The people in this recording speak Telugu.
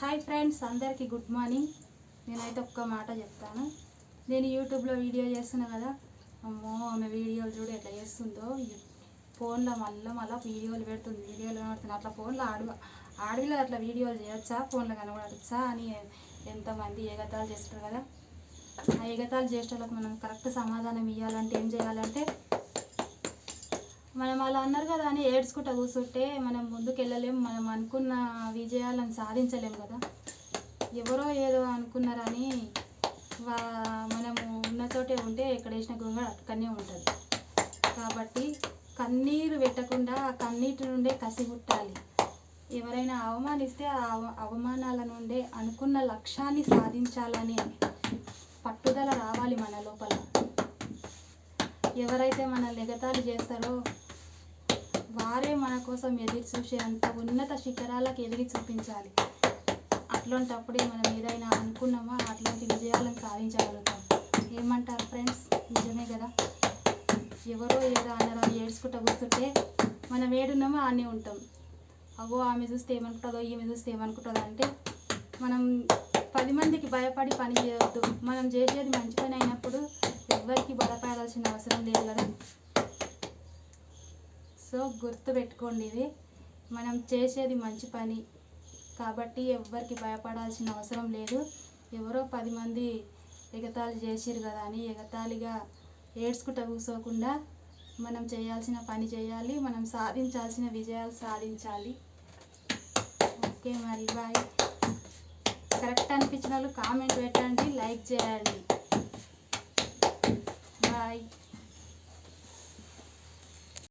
హాయ్ ఫ్రెండ్స్ అందరికీ గుడ్ మార్నింగ్ నేనైతే ఒక్క మాట చెప్తాను. నేను యూట్యూబ్లో వీడియో చేస్తున్నా కదా. అమ్మో ఆమె వీడియోలు చూడు ఎట్లా చేస్తుందో. ఫోన్లో మళ్ళీ మళ్ళీ వీడియోలు పెడుతుంది వీడియోలు కనబడుతుంది. అట్లా ఫోన్లో ఆడవ ఆడవిలో అట్లా వీడియోలు చేయొచ్చా? ఫోన్లో కనబడచ్చా? అని ఎంతమంది ఏగతాలు చేస్తారు కదా. ఆ ఏగతాలు చేసేటోళ్ళకి మనం కరెక్ట్ సమాధానం ఇవ్వాలంటే ఏం చేయాలంటే మనం అలా అన్నారు కదా అని ఏడ్చుకుంటా కూర్చుంటే మనం ముందుకు వెళ్ళలేం మనం అనుకున్న విజయాలను సాధించలేం కదా. ఎవరో ఏదో అనుకున్నారని వా మనము ఉన్న చోటే ఉంటే ఎక్కడ వేసిన గృహ అక్కడనే ఉంటుంది. కాబట్టి కన్నీరు పెట్టకుండా ఆ కన్నీటి నుండే కసి పుట్టాలి ఎవరైనా అవమానిస్తే ఆ అవ- అవమానాల నుండే అనుకున్న లక్ష్యాన్ని సాధించాలని పట్టుదల రావాలి మన లోపల. ఎవరైతే మనల్ని ఎగతాళి చేస్తారో వారే మన కోసం ఎదురు చూసే అంత ఉన్నత శిఖరాలకు ఎదిగి చూపించాలి. అట్లాంటప్పుడే మనం ఏదైనా అనుకున్నామా అట్లాంటి విజయాలను సాధించగలుగుతాం. ఏమంటారు ఫ్రెండ్స్? నిజమే కదా. ఎవరో ఏదో అన్నారో అని ఏడ్చుకుంటూ కూర్చుంటే మనం ఏడున్నామో ఆనే ఉంటాం. అవో ఆమె చూస్తే ఏమనుకుంటుందో ఈమె చూస్తే ఏమనుకుంటుందో అంటే మనం పది మందికి భయపడి పని చేయవద్దు మనం చేసేది మంచి పని అయినప్పుడు ఎవరికి భయపడాల్సిన అవసరం లేదు కదా. సో గుర్తు పెట్టుకోండి ఇది. మనం చేసేది మంచి పని. కాబట్టి ఎవ్వరికి భయపడాల్సిన అవసరం లేదు. ఎవరో పది మంది ఎగతాళి చేసిరు కదా అని ఎగతాళిగా ఏడ్చుకుంటా కూసోకుండా మనం చేయాల్సిన పని చేయాలి. మనం సాధించాల్సిన విజయాలు సాధించాలి. ఓకే మరి బాయ్. కరెక్ట్ అనిపించిన వాళ్ళు కామెంట్ పెట్టండి లైక్ చేయండి.